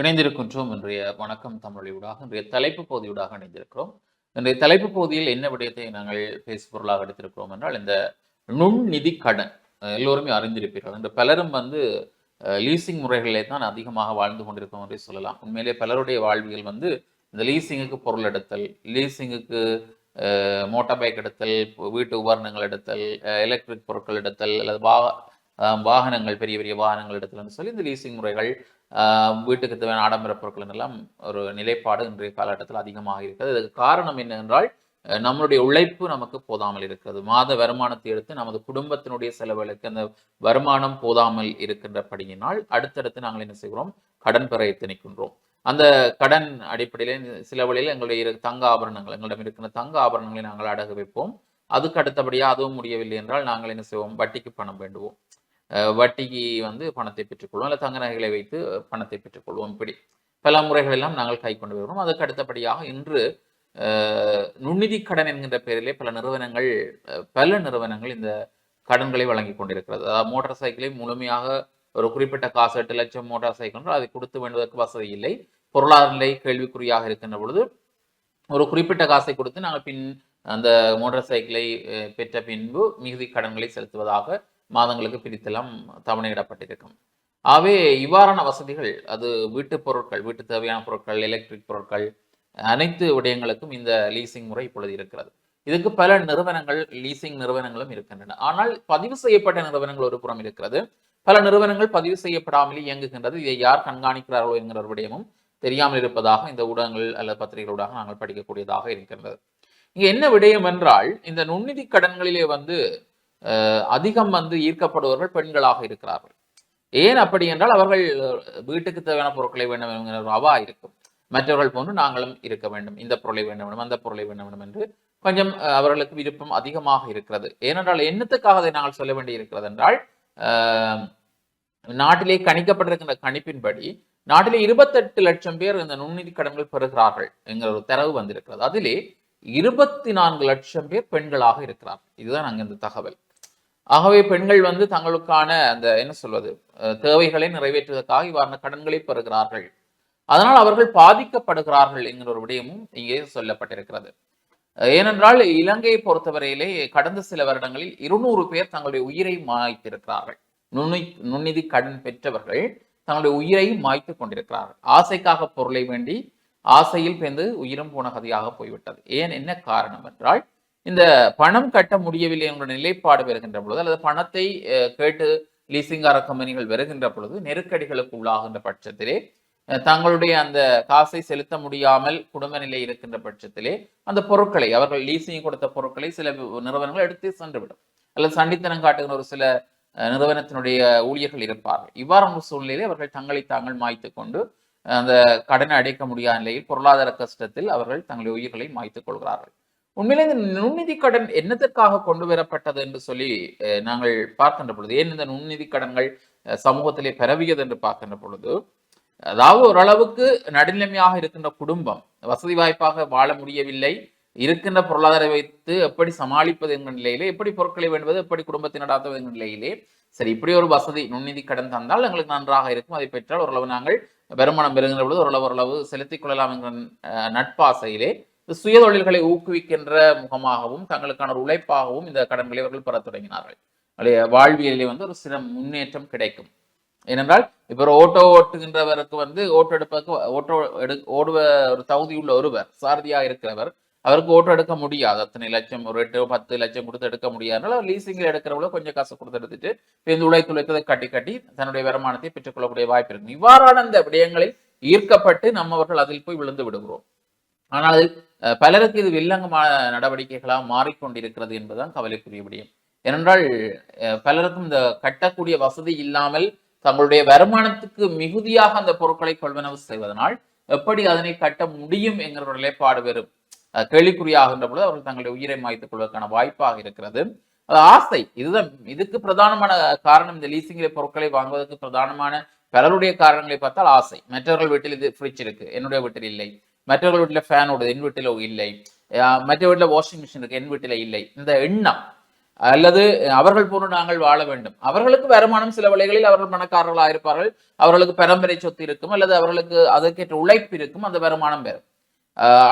இணைந்திருக்கின்றோம். இன்றைய வணக்கம் தமிழொலியூடாக இன்றைய தலைப்பு பகுதியூடாக இணைந்திருக்கிறோம். இன்றைய தலைப்பு பகுதியில் என்ன விடயத்தை நாங்கள் பேசுபொருளாக எடுத்திருக்கிறோம் என்றால் இந்த நுண்நிதி கடன் எல்லோருமே அறிந்திருப்பீர்கள். இந்த பலரும் வந்து லீசிங் முறைகளிலே தான் அதிகமாக வாழ்ந்து கொண்டிருக்கோம் என்று சொல்லலாம். உண்மையிலே பலருடைய வாழ்வியல் வந்து இந்த லீசிங்குக்கு பொருள் எடுத்தல் லீசிங்குக்கு மோட்டார் பைக் எடுத்தல் வீட்டு உபகரணங்கள் எடுத்தல் எலக்ட்ரிக் பொருட்கள் எடுத்தல் அல்லது வா வாகனங்கள் பெரிய பெரிய வாகனங்கள் எடுத்தல்னு சொல்லி இந்த லீசிங் முறைகள் வீட்டுக்கு தேவையான ஆடம்பர பொருட்கள் எல்லாம் ஒரு நிலைப்பாடு இன்றைய காலகட்டத்தில் அதிகமாக இருக்கிறது. அதுக்கு காரணம் என்னவென்றால் நம்மளுடைய உழைப்பு நமக்கு போதாமல் இருக்கிறது. மாத வருமானத்தை எடுத்து நமது குடும்பத்தினுடைய செலவுகளுக்கு அந்த வருமானம் போதாமல் இருக்கின்றபடியினால் அடுத்தடுத்து நாங்கள் என்ன செய்கிறோம்? கடன் பெற எத்தனைக்கின்றோம். அந்த கடன் அடிப்படையிலே சில வழியில் எங்களுடைய இரு- தங்க ஆபரணங்கள் எங்களிடம் இருக்கிற தங்க ஆபரணங்களை நாங்கள் அடகு வைப்போம். அதுக்கு அடுத்தபடியாக அதுவும் முடியவில்லை என்றால் நாங்கள் என்ன செய்வோம்? வட்டிக்கு பணம் வேண்டுவோம். வட்டிக்கு வந்து பணத்தை பெற்றுக்கொள்வோம். இல்லை தங்க நகைகளை வைத்து பணத்தை பெற்றுக்கொள்வோம். இப்படி பல முறைகள் எல்லாம் நாங்கள் கை கொண்டு வருகிறோம். அதுக்கு அடுத்தபடியாக இன்று நுண்ணிதி கடன் என்கின்ற பெயரிலே பல நிறுவனங்கள் பல நிறுவனங்கள் இந்த கடன்களை வழங்கி கொண்டிருக்கிறது. அதாவது மோட்டார் சைக்கிளை முழுமையாக ஒரு குறிப்பிட்ட காசு எட்டு லட்சம் மோட்டார் சைக்கிள் அதை கொடுத்து வேண்டுவதற்கு வசதி இல்லை. பொருளாதார நிலை கேள்விக்குறியாக இருக்கின்ற பொழுது ஒரு குறிப்பிட்ட காசை கொடுத்து நாங்கள் பின் அந்த மோட்டார் சைக்கிளை பெற்ற பின்பு மிகுதி கடன்களை செலுத்துவதாக மாதங்களுக்கு பிரித்தெல்லாம் தவணையிடப்பட்டிருக்கும். ஆகவே இவ்வாறான வசதிகள் அது வீட்டு பொருட்கள் வீட்டு தேவையான பொருட்கள் எலக்ட்ரிக் பொருட்கள் அனைத்து விடயங்களுக்கும் இந்த லீசிங் முறை இப்பொழுது இருக்கிறது. இதுக்கு பல நிறுவனங்கள் லீசிங் நிறுவனங்களும் இருக்கின்றன. ஆனால் பதிவு செய்யப்பட்ட நிறுவனங்கள் ஒரு புறம் இருக்கிறது. பல நிறுவனங்கள் பதிவு செய்யப்படாமல் இயங்குகின்றது. இதை யார் கண்காணிக்கிறார்களோ என்கிற ஒரு விடயமும் தெரியாமல் இருப்பதாக இந்த ஊடகங்கள் அல்லது பத்திரிகைகளூடாக நாங்கள் படிக்கக்கூடியதாக இருக்கின்றது. இங்கே என்ன விடயம் என்றால் இந்த நுண்ணிதி கடன்களிலே வந்து அதிகம் வந்து ஈர்க்கப்படுபவர்கள் பெண்களாக இருக்கிறார்கள். ஏன் அப்படி என்றால் அவர்கள் வீட்டுக்கு தேவையான பொருட்களை வேண்டும் என்கிற ஒரு அவா இருக்கும். மற்றவர்கள் போன்று நாங்களும் இருக்க வேண்டும். இந்த பொருளை வேண்டும் வேண்டும் அந்த பொருளை வேண்டும் வேண்டும் என்று கொஞ்சம் அஹ், அவர்களுக்கு விருப்பம் அதிகமாக இருக்கிறது. ஏனென்றால் என்னத்துக்காக அதை நாங்கள் சொல்ல வேண்டி இருக்கிறது என்றால் நாட்டிலே கணிக்கப்பட்டிருக்கின்ற கணிப்பின்படி நாட்டிலே இருபத்தெட்டு லட்சம் பேர் இந்த நுண்ணிதி கடன்கள் பெறுகிறார்கள் என்கிற ஒரு தரவு வந்திருக்கிறது. அதிலே இருபத்தி நான்கு லட்சம் பேர் பெண்களாக இருக்கிறார் இதுதான் அங்க இந்த தகவல். ஆகவே பெண்கள் வந்து தங்களுக்கான அந்த என்ன சொல்வது தேவைகளை நிறைவேற்றுவதற்காக இவ்வாறான கடன்களை பெறுகிறார்கள். அதனால் அவர்கள் பாதிக்கப்படுகிறார்கள் என்கிற ஒரு விடயமும் இங்கே சொல்லப்பட்டிருக்கிறது. ஏனென்றால் இலங்கையை பொறுத்தவரையிலே கடந்த சில வருடங்களில் இருநூறு பேர் தங்களுடைய உயிரை மாய்த்திருக்கிறார்கள். நுண்ணி நுண்ணிதி கடன் பெற்றவர்கள் தங்களுடைய உயிரை மாய்த்து கொண்டிருக்கிறார்கள். ஆசைக்காக பொருளை வேண்டி ஆசையில் பேர்ந்து உயிரும் போன கதையாக போய்விட்டது. ஏன் என்ன காரணம் என்றால் இந்த பணம் கட்ட முடியவில்லை என்ற நிலைப்பாடு வருகின்ற பொழுது அல்லது பணத்தை கேட்டு லீசிங்கார கம்பெனிகள் வருகின்ற பொழுது நெருக்கடிகளுக்கு உள்ளாகின்ற பட்சத்திலே தங்களுடைய அந்த காசை செலுத்த முடியாமல் குடும்ப நிலை இருக்கின்ற பட்சத்திலே அந்த பொருட்களை அவர்கள் லீசிங் கொடுத்த பொருட்களை சில நிறுவனங்கள் எடுத்து சென்றுவிடும். அல்லது சண்டித்தனம் காட்டுகிற ஒரு சில அஹ், நிறுவனத்தினுடைய ஊழியர்கள் இருப்பார்கள். இவ்வாறான ஒரு சூழ்நிலையில் அவர்கள் தங்களை தாங்கள் மாய்த்து கொண்டு அந்த கடனை அடைக்க முடியாத நிலையில் பொருளாதார கஷ்டத்தில் அவர்கள் தங்களுடைய உயிர்களை மாய்த்துக் கொள்கிறார்கள். உண்மையிலே இந்த நுண்நிதி கடன் என்னத்துக்காக கொண்டு வரப்பட்டது என்று சொல்லி நாங்கள் பார்க்கின்ற பொழுது ஏன் இந்த நுண்நிதி கடன்கள் சமூகத்திலே பரவியது என்று பார்க்கின்ற பொழுது அதாவது ஓரளவுக்கு நடுநிலைமையாக இருக்கின்ற குடும்பம் வசதி வாய்ப்பாக வாழ முடியவில்லை இருக்கின்ற பொருளாதாரம் வைத்து எப்படி சமாளிப்பது என்கிற நிலையிலே எப்படி பொருட்களை வேண்டுவது எப்படி குடும்பத்தை நடாத்துவது என்கிற நிலையிலே சரி இப்படி ஒரு வசதி நுண்ணிதி கடன் தந்தால் எங்களுக்கு நன்றாக இருக்கும் அதை பெற்றால் ஓரளவு நாங்கள் வருமானம் பெறுகின்ற பொழுது ஓரளவு ஓரளவு செலுத்திக் கொள்ளலாம் என்கிற நட்பாசையிலே சுய தொழில்களை ஊக்குவிக்கின்ற முகமாகவும் தங்களுக்கான ஒரு உழைப்பாகவும் இந்த கடன்களை அவர்கள் பெறத் தொடங்கினார்கள். அவருடைய வாழ்வியலிலே வந்து ஒரு சில முன்னேற்றம் கிடைக்கும். ஏனென்றால் இப்போ ஒரு ஓட்டோ ஓட்டுகின்றவருக்கு வந்து ஓட்டோ எடுப்பதற்கு ஓட்டோ எடு ஓடுவ ஒரு தகுதி உள்ள ஒருவர் சாரதியாக இருக்கிறவர் அவருக்கு ஓட்டோ எடுக்க முடியாது. அத்தனை லட்சம் ஒரு எட்டு பத்து லட்சம் கொடுத்து எடுக்க முடியாதனால லீசிங்கில் எடுக்கிறவங்கள கொஞ்சம் காசு கொடுத்து எடுத்துட்டு இந்த உழைத்து உழைத்ததை கட்டி கட்டி தன்னுடைய வருமானத்தை பெற்றுக்கொள்ளக்கூடிய வாய்ப்பு இருக்கும் இவ்வாறான அந்த விடயங்களில் ஈர்க்கப்பட்டு நம்மவர்கள் அதில் போய் விழுந்து விடுகிறோம். ஆனால் பலருக்கு இது வில்லங்கமான நடவடிக்கைகளாக மாறிக்கொண்டிருக்கிறது என்பதுதான் கவலைக்குரிய விடயம். ஏனென்றால் பலருக்கும் இந்த கட்டக்கூடிய வசதி இல்லாமல் தங்களுடைய வருமானத்துக்கு மிகுதியாக அந்த பொருட்களை கொள்வனவு செய்வதனால் எப்படி அதனை கட்ட முடியும் என்கிற நிலைப்பாடு வரும். அஹ், கேள்விக்குறியாகின்ற பொழுது அவர்கள் தங்களுடைய உயிரை மாய்த்துக் கொள்வதற்கான வாய்ப்பாக இருக்கிறது. அது ஆசை. இதுதான் இதுக்கு பிரதானமான காரணம் இந்த லீசிங்கிலே பொருட்களை வாங்குவதற்கு பிரதானமான பலருடைய காரணங்களை பார்த்தால் ஆசை. மற்றவர்கள் வீட்டில் இது ஃப்ரிட்ஜ் இருக்கு. என்னுடைய வீட்டில் இல்லை. மற்றவர்கள் வீட்டில் ஃபேன் ஓடுது என் வீட்டில் இல்லை. மற்ற வீட்டில் வாஷிங் மிஷின் இருக்கு என் வீட்டில் இல்லை. இந்த எண்ணம். அல்லது அவர்கள் போன்று நாங்கள் வாழ வேண்டும். அவர்களுக்கு வருமானம் சில வழிகளில் அவர்கள் பணக்காரர்களாக இருப்பார்கள். அவர்களுக்கு பரம்பரை சொத்து இருக்கும். அல்லது அவர்களுக்கு அதற்கேற்ற உழைப்பு இருக்கும். அந்த வருமானம் பெறும்.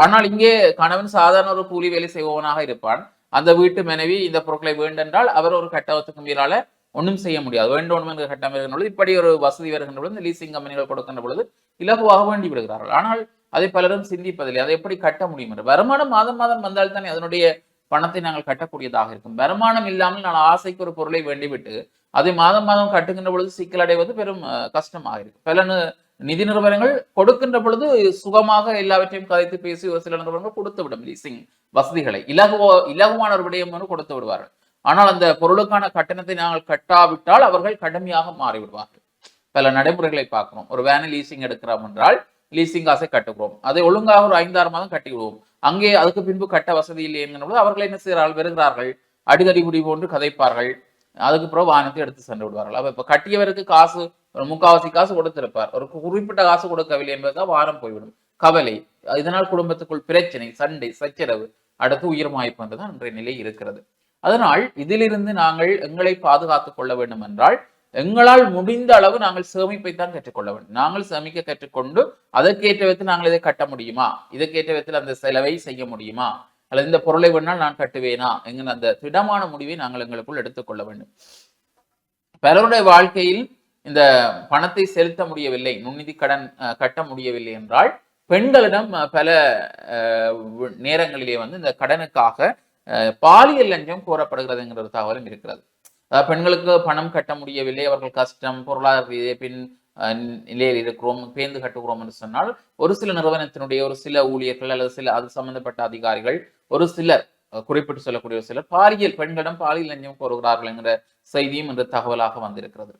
ஆனால் இங்கே கணவன் சாதாரண ஒரு கூலி வேலை செய்பவனாக இருப்பான். அந்த வீட்டு மனைவி இந்த பொருட்களை வேண்டென்றால் அவர் ஒரு கட்டத்துக்கு மீறால ஒன்றும் செய்ய முடியாது. வேண்டும் என்ற கட்டம் வருகின்ற பொழுது இப்படி ஒரு வசதி வருகின்ற பொழுது லீசிங் கம்பெனிகள் கொடுக்கின்ற பொழுது இலகுவாக வேண்டி விடுகிறார்கள். ஆனால் அதை பலரும் சிந்திப்பதில்லை. அதை எப்படி கட்ட முடியும் என்று. வருமானம் மாதம் மாதம் வந்தால் தானே அதனுடைய பணத்தை நாங்கள் கட்டக்கூடியதாக இருக்கும். வருமானம் இல்லாமல் நான் ஆசைக்கு ஒரு பொருளை வேண்டிவிட்டு அதை மாதம் மாதம் கட்டுகின்ற பொழுது சிக்கல் அடைவது பெரும் கஷ்டமாக இருக்கும். பல நிதி நிறுவனங்கள் கொடுக்கின்ற பொழுது சுகமாக எல்லாவற்றையும் கதைத்து பேசி ஒரு சில நிறுவனங்கள் கொடுத்து விடும் லீசிங் வசதிகளை. இலகுவோ இலகுவான ஒரு விடயம் என்று கொடுத்து விடுவார்கள். ஆனால் அந்த பொருளுக்கான கட்டணத்தை நாங்கள் கட்டாவிட்டால் அவர்கள் கடுமையாக மாறிவிடுவார்கள். பல நடைமுறைகளை பார்க்கிறோம். ஒரு வேனை லீசிங் எடுக்கிறோம் என்றால் லீசிங் காசை கட்டுகிறோம். அதை ஒழுங்காக ஒரு ஐந்தாறு மாதம் கட்டிவிடுவோம். அங்கே அதுக்கு பின்பு கட்ட வசதி இல்லை என்கிற அவர்கள் என்ன செய்கிறார்கள்? வருகிறார்கள். அடிதடி குடி போன்று கதைப்பார்கள். அதுக்கு பிறகு வாகனத்தை எடுத்து சென்று விடுவார்கள். அப்போ இப்ப கட்டியவருக்கு காசு ஒரு முக்காவாசி காசு கொடுத்திருப்பார். ஒரு குறிப்பிட்ட காசு கொடுக்கவில்லை என்பதுதான் வாரம் போய்விடும். கவலை. இதனால் குடும்பத்துக்குள் பிரச்சனை சண்டை சச்சரவு அடுத்து உயிர் மாய்ப்பு என்றுதான் இன்றைய நிலை இருக்கிறது. அதனால் இதிலிருந்து நாங்கள் எங்களை பாதுகாத்துக் கொள்ள வேண்டும் என்றால் எங்களால் முடிந்த அளவு நாங்கள் சேமிப்பை தான் கற்றுக்கொள்ள வேண்டும். நாங்கள் சேமிக்க கற்றுக்கொண்டு அதற்கேற்ற விதத்தில் நாங்கள் இதை கட்ட முடியுமா? இதற்கேற்ற விதத்தில் அந்த செலவை செய்ய முடியுமா? அல்லது இந்த பொருளை வேணால் நான் கட்டுவேனா? என்கிற அந்த திடமான முடிவை நாங்கள் எங்களுக்குள் எடுத்துக்கொள்ள வேண்டும். பலருடைய வாழ்க்கையில் இந்த பணத்தை செலுத்த முடியவில்லை நுண்ணிதி கடன் அஹ், கட்ட முடியவில்லை என்றால் பெண்களிடம் பல அஹ், நேரங்களிலே வந்து இந்த கடனுக்காக அஹ், பாலியல் லஞ்சம் கோரப்படுகிறதுங்கிற தகவலும் இருக்கிறது. பெண்களுக்கு பணம் கட்ட முடியவில்லை அவர்கள் கஷ்டம் பொருளாதார ரீதியை பின் நிலையில் இருக்கிறோம் பேந்து கட்டுகிறோம் என்று சொன்னால் ஒரு சில நிறுவனத்தினுடைய ஒரு சில ஊழியர்கள் அல்லது சில அது சம்பந்தப்பட்ட அதிகாரிகள் ஒரு சிலர் குறிப்பிட்டு சொல்லக்கூடிய ஒரு சிலர் பாலியல் பெண்களிடம் பாலியல் லஞ்சம் கோருகிறார்கள் என்கிற செய்தியும் இன்று தகவலாக வந்திருக்கிறது.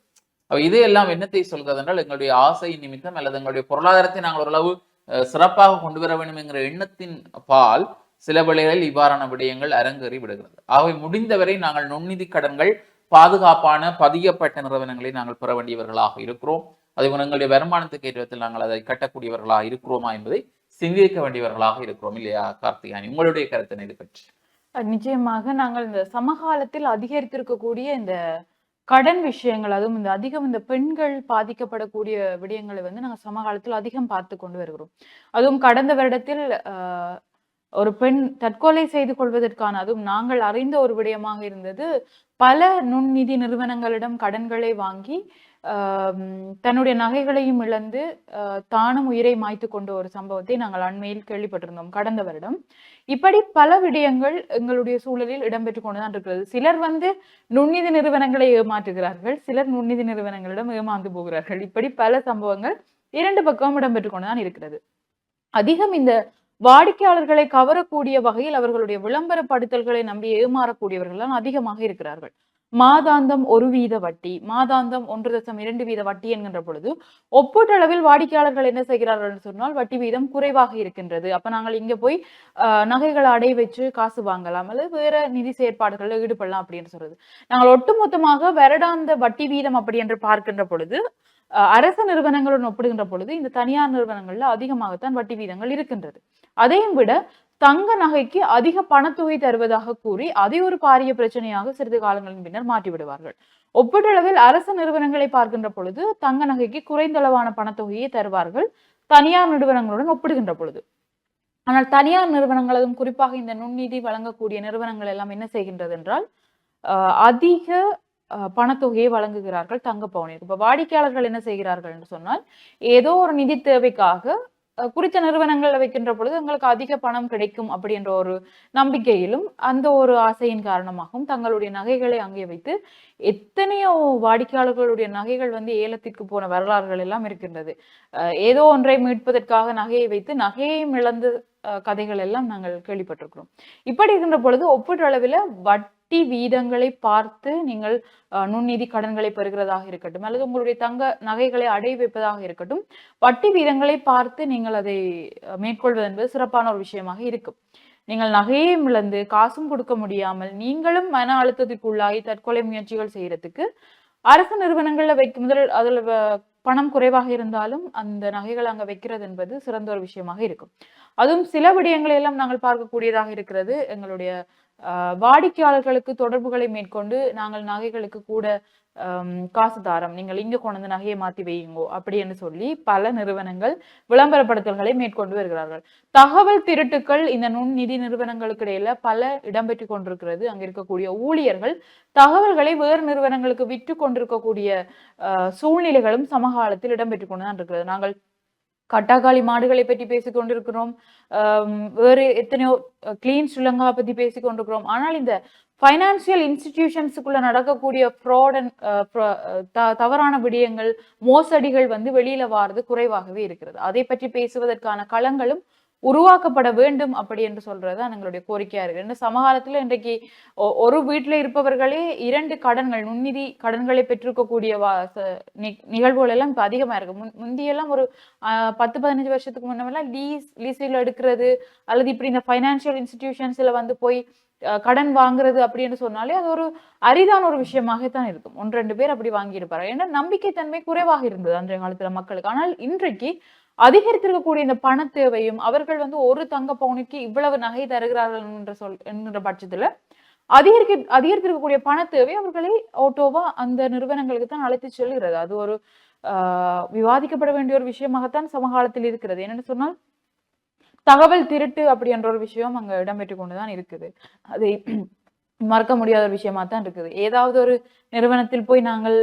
இதையெல்லாம் என்னத்தை சொல்கிறது என்றால் எங்களுடைய ஆசை நிமித்தம் அல்லது எங்களுடைய பொருளாதாரத்தை நாங்கள் ஓரளவு அஹ், சிறப்பாக கொண்டு வர வேண்டும் என்கிற எண்ணத்தின் பால் சில வேளைகளில் இவ்வாறான விடயங்கள் அரங்கேறி விடுகிறது. ஆகவே முடிந்தவரை நாங்கள் நுண்ணிதி கடன்கள் பாதுகாப்பான பதியப்பட்ட நிறுவனங்களை நாங்கள் பெற வேண்டியவர்களாக இருக்கிறோம். அதே போல எங்களுடைய வருமானத்துக்கு ஏற்றத்தில் நாங்கள் அதை கட்டக்கூடியவர்களாக இருக்கிறோமா என்பதை சிந்திக்க வேண்டியவர்களாக இருக்கிறோம் இல்லையா கார்த்திகானி உங்களுடைய கருத்து இது பற்றி? நிச்சயமாக நாங்கள் இந்த சமகாலத்தில் அதிகரித்திருக்கக்கூடிய இந்த கடன் விஷயங்கள் அதுவும் இந்த அதிகம் இந்த பெண்கள் பாதிக்கப்படக்கூடிய விடயங்களை வந்து நாங்கள் சமகாலத்தில் அதிகம் பார்த்து கொண்டு வருகிறோம். அதுவும் கடந்த வருடத்தில் ஆஹ், ஒரு பெண் தற்கொலை செய்து கொள்வதற்கான அதுவும் நாங்கள் அறிந்த ஒரு விடயமாக இருந்தது பல நுண்நிதி நிறுவனங்களிடம் கடன்களை வாங்கி தன்னுடைய நகைகளையும் இழந்து தானும் உயிரை மாய்த்து கொண்ட ஒரு சம்பவத்தை நாங்கள் அண்மையில் கேள்விப்பட்டிருந்தோம் கடந்த வருடம். இப்படி பல விடயங்கள் எங்களுடைய சூழலில் இடம்பெற்று கொண்டுதான் இருக்கிறது. சிலர் வந்து நுண்ணிதி நிறுவனங்களை ஏமாற்றுகிறார்கள் சிலர் நுண்ணிதி நிறுவனங்களிடம் ஏமாந்து போகிறார்கள். இப்படி பல சம்பவங்கள் இரண்டு பக்கமும் இடம்பெற்று கொண்டுதான் இருக்கிறது. அதிகம் இந்த வாடிக்கையாளர்களை கவரக்கூடிய வகையில் அவர்களுடைய விளம்பரப்படுத்தல்களை நம்பி ஏமாறக்கூடியவர்கள் அதிகமாக இருக்கிறார்கள். மாதாந்தம் ஒரு வீத வட்டி மாதாந்தம் ஒன்று தசம் இரண்டு வீத வட்டி என்கின்ற பொழுது ஒப்பீட்டளவில் வாடிக்கையாளர்கள் என்ன செய்கிறார்கள் என்று சொன்னால் வட்டி வீதம் குறைவாக இருக்கின்றது. அப்ப நாங்கள் இங்க போய் ஆஹ், நகைகளை அடை வச்சு காசு வாங்கலாம் அல்லது வேற நிதி செயற்பாடுகளில் ஈடுபடலாம் அப்படின்னு சொல்றது. நாங்கள் ஒட்டுமொத்தமாக வருடாந்த வட்டி வீதம் அப்படி என்று பார்க்கின்ற பொழுது அரசு நிறுவனங்களுடன் ஒப்பிடுகின்ற பொழுது இந்த தனியார் நிறுவனங்கள்ல அதிகமாகத்தான் வட்டி வீதங்கள் இருக்கின்றது. அதையும் விட தங்க நகைக்கு அதிக பணத்தொகை தருவதாக கூறி அதை ஒரு பாரிய பிரச்சனையாக சிறிது காலங்களின் பின்னர் மாற்றி விடுவார்கள் ஒப்பீட்டளவில் அரசு நிறுவனங்களை பார்க்கின்ற பொழுது தங்க நகைக்கு குறைந்த அளவான பணத்தொகையை தருவார்கள் தனியார் நிறுவனங்களுடன் ஒப்பிடுகின்ற பொழுது. ஆனால் தனியார் நிறுவனங்களதும் குறிப்பாக இந்த நுண்நிதி வழங்கக்கூடிய நிறுவனங்கள் எல்லாம் என்ன செய்கின்றது என்றால் ஆஹ் அதிக பணத்தொகையை வழங்குகிறார்கள் தங்க பவுனிற்கு. இப்ப வாடிக்கையாளர்கள் என்ன செய்கிறார்கள் என்று சொன்னால் ஏதோ ஒரு நிதி தேவைக்காக குறித்த நிறுவனங்களில் வைக்கின்ற பொழுது எங்களுக்கு அதிக பணம் கிடைக்கும் அப்படின்ற ஒரு நம்பிக்கையிலும் அந்த ஒரு ஆசையின் காரணமாகவும் தங்களுடைய நகைகளை அங்கே வைத்து எத்தனையோ வாடிக்கையாளர்களுடைய நகைகள் வந்து ஏலத்திற்கு போன வரலாறுகள் எல்லாம் இருக்கின்றது. அஹ் ஏதோ ஒன்றை மீட்பதற்காக நகையை வைத்து நகையையும் இழந்து கதைகள் எல்லாம் நாங்கள் கேள்விப்பட்டிருக்கிறோம். இப்படி இருக்கின்ற பொழுது ஒப்பீட்டளவில் வட்டி வீதங்களை பார்த்து நீங்கள் நுண்ணிதி கடன்களை பெறுகிறதாக இருக்கட்டும் அல்லது உங்களுடைய தங்க நகைகளை அடை வைப்பதாக இருக்கட்டும் வட்டி வீதங்களை பார்த்து நீங்கள் அதை மேற்கொள்வது என்பது சிறப்பான ஒரு விஷயமாக இருக்கும். நீங்கள் நகையையும் இழந்து காசும் கொடுக்க முடியாமல் நீங்களும் மன அழுத்தத்திற்குள்ளாகி தற்கொலை முயற்சிகள் செய்யறதுக்கு அரசு நிறுவனங்கள்ல வைக்கும் முதல் அதுல பணம் குறைவாக இருந்தாலும் அந்த நகைகள் அங்க வைக்கிறது என்பது சிறந்த ஒரு விஷயமாக இருக்கும். அதுவும் சில விடயங்களை எல்லாம் நாங்கள் பார்க்கக்கூடியதாக இருக்கிறது. எங்களுடைய வாடிக்கையாளர்களுக்கு தொடர்புகளை மேற்கொண்டு நாங்கள் நகைகளுக்கு கூட காசு தாரம் நீங்கள் இங்க கொண்டு வந்து நகையை மாத்தி வையுங்கோ அப்படின்னு சொல்லி பல நிறுவனங்கள் விளம்பரப்படுத்தல்களை மேற்கொண்டு வருகிறார்கள். தகவல் திருட்டுக்கள் இந்த நுண்நிதி நிறுவனங்களுக்கு இடையில பல இடம்பெற்று கொண்டிருக்கிறது. அங்கே இருக்கக்கூடிய ஊழியர்கள் தகவல்களை வேறு நிறுவனங்களுக்கு விற்று கொண்டிருக்கக்கூடிய சூழ்நிலைகளும் சமகாலத்தில் இடம்பெற்று கொண்டுதான் இருக்கிறது. நாங்கள் கட்டாக்காளி மாடுகளை பற்றி பேசிக்கொண்டிருக்கிறோம் வேறு எத்தனையோ கிளீன் ஸ்ரீலங்கா பத்தி பேசிக்கொண்டிருக்கிறோம் ஆனால் இந்த ஃபைனான்சியல் இன்ஸ்டிடியூஷன்ஸுக்குள்ள நடக்கக்கூடிய ஃப்ராட் அண்ட் தவறான விடயங்கள் மோசடிகள் வந்து வெளியில வாரது குறைவாகவே இருக்கிறது. அதை பற்றி பேசுவதற்கான களங்களும் உருவாக்கப்பட வேண்டும் அப்படி என்று சொல்றதுதான் எங்களுடைய கோரிக்கையா இருக்கு. இந்த சமகாலத்துல இன்றைக்கு ஒ- ஒரு வீட்டுல இருப்பவர்களே இரண்டு கடன்கள் நுண்ணிதி கடன்களை பெற்றிருக்கக்கூடிய நிகழ்வுகள் எல்லாம் இப்ப அதிகமா இருக்கு. முன் முந்தியெல்லாம் ஒரு பத்து பதினஞ்சு வருஷத்துக்கு முன்னெல்லாம் லீஸ் லீஸில் எடுக்கிறது அல்லது இப்படி இந்த ஃபைனான்சியல் இன்ஸ்டிடியூஷன்ஸ்ல வந்து போய் அஹ், கடன் வாங்குறது அப்படின்னு சொன்னாலே அது ஒரு அரிதான ஒரு விஷயமாகத்தான் இருக்கும். ஒன்று ரெண்டு பேர் அப்படி வாங்கியிருப்பாரு ஏன்னா நம்பிக்கைத்தன்மை குறைவாக இருந்தது அன்றைய காலத்துல மக்களுக்கு. ஆனால் இன்றைக்கு அதிகரித்திருக்கக்கூடிய இந்த பண தேவையும் அவர்கள் வந்து ஒரு தங்க பவுனுக்கு இவ்வளவு நகை தருகிறார்கள் என்ற சொல் என்கிற பட்சத்துல அதிகரிக்க அதிகரித்திருக்கக்கூடிய பண தேவை அவர்களை ஓட்டோவா அந்த நிறுவனங்களுக்கு தான் அழைத்து செல்கிறது. அது ஒரு ஆஹ் விவாதிக்கப்பட வேண்டிய ஒரு விஷயமாகத்தான் சமகாலத்தில் இருக்கிறது. என்னன்னு சொன்னால் தகவல் திருட்டு அப்படின்ற ஒரு விஷயம் அங்க இடம்பெற்று கொண்டுதான் இருக்குது. அதை மறக்க முடியாத ஒரு விஷயமா தான் இருக்குது. ஏதாவது ஒரு நிறுவனத்தில் போய் நாங்கள்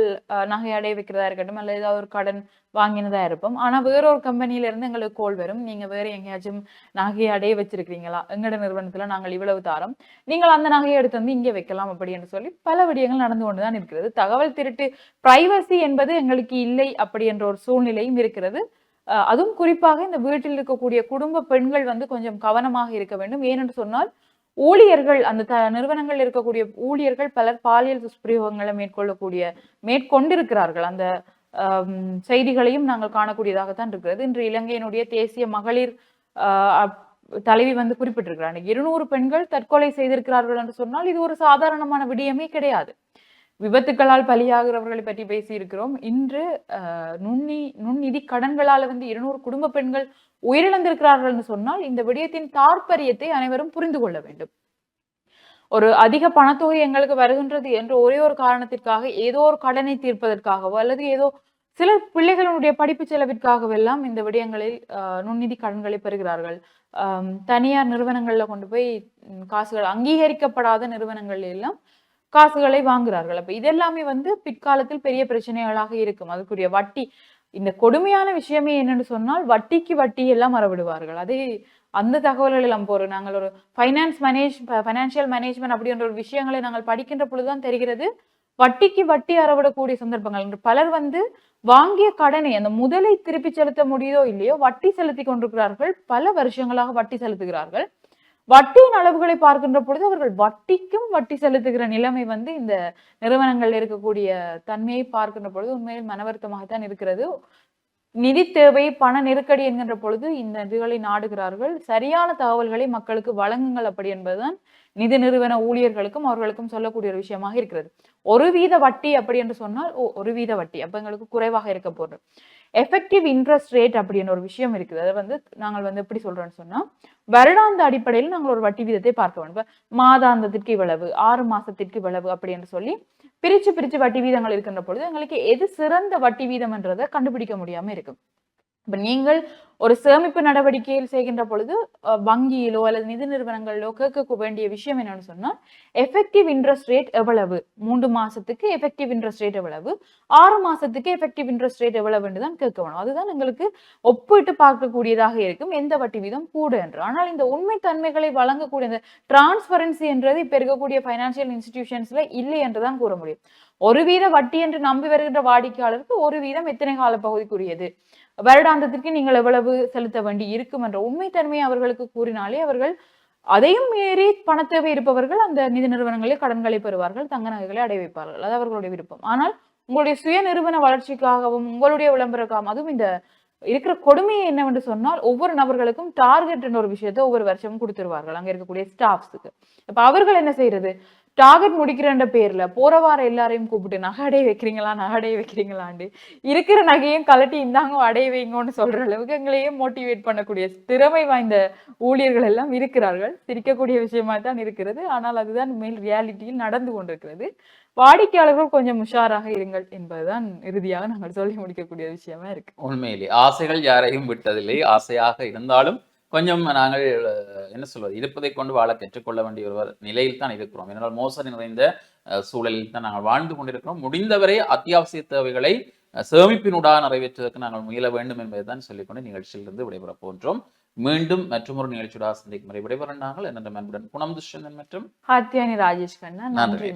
நகை அடைய வைக்கிறதா இருக்கட்டும் அல்லது ஏதாவது ஒரு கடன் வாங்கினதா இருப்போம். ஆனா வேற ஒரு கம்பெனில இருந்து எங்களுக்கு கோல் வரும். நீங்க வேற எங்கேயாச்சும் நகையை அடைய வச்சிருக்கிறீங்களா? எங்கட நிறுவனத்துல நாங்கள் இவ்வளவு தாரோம். நீங்கள் அந்த நகையை எடுத்து வந்து இங்கே வைக்கலாம் அப்படி என்று சொல்லி பல விடயங்கள் நடந்து கொண்டுதான் இருக்கிறது. தகவல் திருட்டு பிரைவசி என்பது எங்களுக்கு இல்லை அப்படி என்ற ஒரு சூழ்நிலையும் இருக்கிறது. அஹ் அதுவும் குறிப்பாக இந்த வீட்டில் இருக்கக்கூடிய குடும்ப பெண்கள் வந்து கொஞ்சம் கவனமாக இருக்க வேண்டும். ஏனென்று சொன்னால் ஊழியர்கள் அந்த த நிறுவனங்கள் இருக்கக்கூடிய ஊழியர்கள் பலர் பாலியல் துஷ்பிரயோகங்களை மேற்கொள்ளக்கூடிய மேற்கொண்டிருக்கிறார்கள். அந்த செய்திகளையும் நாங்கள் காணக்கூடியதாகத்தான் இருக்கிறது. இன்று இலங்கையினுடைய தேசிய மகளிர் ஆஹ், தலைவி வந்து குறிப்பிட்டிருக்கிறாங்க இருநூறு பெண்கள் தற்கொலை செய்திருக்கிறார்கள் என்று சொன்னால் இது ஒரு சாதாரணமான விடயமே கிடையாது. விபத்துக்களால் பலியாகிறவர்களை பற்றி பேசியிருக்கிறோம். இன்று நுண்ணி நுண்நிதி கடன்களால வந்து இருநூறு குடும்ப பெண்கள் உயிரிழந்திருக்கிறார்கள் என்று சொன்னால் இந்த விடயத்தின் தாற்பரியத்தை அனைவரும் புரிந்து கொள்ள வேண்டும். ஒரு அதிக பணத்தொகை எங்களுக்கு வருகின்றது என்ற ஒரே ஒரு காரணத்திற்காக ஏதோ ஒரு கடனை தீர்ப்பதற்காகவோ அல்லது ஏதோ சில பிள்ளைகளுடைய படிப்பு செலவிற்காகவெல்லாம் இந்த விடயங்களில் ஆஹ், கடன்களை பெறுகிறார்கள். தனியார் நிறுவனங்கள்ல கொண்டு போய் காசுகள் அங்கீகரிக்கப்படாத நிறுவனங்கள் எல்லாம் காசுகளை வாங்குகிறார்கள். அப்ப இதெல்லாமே வந்து பிற்காலத்தில் பெரிய பிரச்சனைகளாக இருக்கும். அதுக்குரிய வட்டி இந்த கொடுமையான விஷயமே என்னன்னு சொன்னால் வட்டிக்கு வட்டி எல்லாம் மறவிடுவார்கள் அதே அந்த தகவல்கள் எல்லாம் போறோம். நாங்கள் ஒரு ஃபைனான்ஸ் மேனேஜ் ஃபைனான்சியல் மேனேஜ்மெண்ட் அப்படின்ற ஒரு விஷயங்களை நாங்கள் படிக்கின்ற பொழுதுதான் தெரிகிறது. வட்டிக்கு வட்டி அறவிடக்கூடிய சந்தர்ப்பங்கள். என்று பலர் வந்து வாங்கிய கடனை அந்த முதலை திருப்பி செலுத்த முடியுதோ இல்லையோ வட்டி செலுத்தி கொண்டிருக்கிறார்கள். பல வருஷங்களாக வட்டி செலுத்துகிறார்கள். வட்டியின் அளவுகளை பார்க்கின்ற பொழுது அவர்கள் வட்டிக்கும் வட்டி செலுத்துகிற நிலைமை வந்து இந்த நிறுவனங்கள் இருக்கக்கூடிய தன்மையை பார்க்கின்ற பொழுது உண்மையில் மனவருத்தமாகத்தான் இருக்கிறது. நிதி தேவை பண நெருக்கடி என்கின்ற பொழுது இந்த இதுகளை நாடுகிறார்கள். சரியான தகவல்களை மக்களுக்கு வழங்குங்கள் அப்படி என்பதுதான் நிதி நிறுவன ஊழியர்களுக்கும் அவர்களுக்கும் சொல்லக்கூடிய ஒரு விஷயமாக இருக்கிறது. ஒரு வீத வட்டி அப்படி என்று சொன்னால் ஓ ஒரு வீத வட்டி. அப்ப எங்களுக்கு குறைவாக இருக்க போறது எஃபெக்டிவ் இன்ட்ரெஸ்ட் ரேட் அப்படின்னு ஒரு விஷயம் இருக்குது. அதை வந்து நாங்கள் வந்து எப்படி சொல்றோம்னு சொன்னா வருடாந்த அடிப்படையில் நாங்கள் ஒரு வட்டி வீதத்தை பார்க்க வேண்டும். மாதாந்தத்திற்கு இவ்வளவு ஆறு மாசத்திற்கு இவ்வளவு அப்படி என்று சொல்லி பிரிச்சு பிரிச்சு வட்டி வீதங்கள் இருக்கின்ற பொழுது எங்களுக்கு எது சிறந்த வட்டி வீதம்ன்றதை கண்டுபிடிக்க முடியாம இருக்கும். இப்ப நீங்கள் ஒரு சேமிப்பு நடவடிக்கையில் செய்கின்ற பொழுது வங்கியிலோ அல்லது நிதி நிறுவனங்களிலோ கேட்க வேண்டிய விஷயம் என்னன்னு சொன்னா எஃபெக்டிவ் இன்ட்ரெஸ்ட் ரேட் எவ்வளவு? மூன்று மாசத்துக்கு எஃபெக்டிவ் இன்ட்ரெஸ்ட் ரேட் எவ்வளவு? ஆறு மாசத்துக்கு எஃபெக்டிவ் இன்ட்ரெஸ்ட் ரேட் எவ்வளவுன்னு தான் கேட்க வேணும். அதுதான் எங்களுக்கு ஒப்பிட்டு பார்க்கக்கூடியதாக இருக்கும். எந்த வட்டி வீதம் கூட என்று. ஆனால் இந்த உண்மை தன்மைகளை வழங்கக்கூடிய இந்த டிரான்ஸ்பரன்சி என்றது இப்ப இருக்கக்கூடிய ஃபைனான்சியல் இன்ஸ்டிடியூஷன்ஸ்ல இல்லை என்றுதான் கூற முடியும். ஒரு வீத வட்டி என்று நம்பி வருகின்ற வாடிக்கையாளருக்கு ஒரு வீதம் எத்தனை கால பகுதிக்குரியது. வருடாந்தத்திற்கு நீங்கள் எவ்வளவு செலுத்த வேண்டி இருக்கும் என்ற உண்மைத்தன்மையை அவர்களுக்கு கூறினாலே அவர்கள் அதையும் மீறி பணத்தேவை இருப்பவர்கள் அந்த நிதி நிறுவனங்களில் கடன்களை பெறுவார்கள் தங்க நகைகளை அடை வைப்பார்கள். அது அவர்களுடைய விருப்பம். ஆனால் உங்களுடைய சுய நிறுவன வளர்ச்சிக்காகவும் உங்களுடைய விளம்பரக்காகவும் அதுவும் இந்த இருக்கிற கொடுமையை என்னவென்று சொன்னால் ஒவ்வொரு நபர்களுக்கும் டார்கெட் ஒரு விஷயத்தை ஒவ்வொரு வருஷமும் கொடுத்துருவார்கள். அங்க இருக்கக்கூடிய ஸ்டாஃப்ஸுக்கு இப்ப அவர்கள் என்ன செய்யறது? டார்கெட் முடிக்கிறன்ற பேர்ல போற வார எல்லாரையும் கூப்பிட்டு நகை வைக்கிறீங்களா நகை வைக்கிறீங்களாண்டு இருக்கிற நகையும் கலட்டி இந்தாங்க அடைய வைங்கன்னு சொல்ற அளவுக்கு எங்களையும் மோட்டிவேட் பண்ணக்கூடிய திறமை வாய்ந்த ஊழியர்கள் எல்லாம் இருக்கிறார்கள். சிரிக்கக்கூடிய விஷயமா தான் இருக்கிறது. ஆனால் அதுதான் மேல் ரியாலிட்டியில் நடந்து கொண்டிருக்கிறது. வாடிக்கையாளர்கள் கொஞ்சம் உஷாராக இருங்கள் என்பதுதான் இறுதியாக நாங்கள் சொல்லி முடிக்கக்கூடிய விஷயமா இருக்கு. உண்மையிலே ஆசைகள் யாரையும் விட்டதில்லை. ஆசையாக இருந்தாலும் கொஞ்சம் நாங்கள் என்ன சொல்வது இருப்பதை கொண்டு வாழ கற்றுக்கொள்ள வேண்டிய ஒரு நிலையில் தான் இருக்கிறோம். ஏனென்றால் மோசடி நிறைந்த சூழலில் தான் நாங்கள் வாழ்ந்து கொண்டிருக்கிறோம். முடிந்தவரை அத்தியாவசிய தேவைகளை சேமிப்பினூடாக நிறைவேற்றுவதற்கு நாங்கள் முயல வேண்டும் என்பதைதான் சொல்லிக்கொண்டு நிகழ்ச்சியிலிருந்து விடைபெறப் போன்றோம் மீண்டும் மற்றொரு நிகழ்ச்சியோட சந்திக்கும் வரை விடைபெற நாங்கள். என்னென்ன அன்புடன் குணம் துஷ்யந்தன் மற்றும் ஹாத்தியானி ராஜேஷ் கண்ணா நன்றி.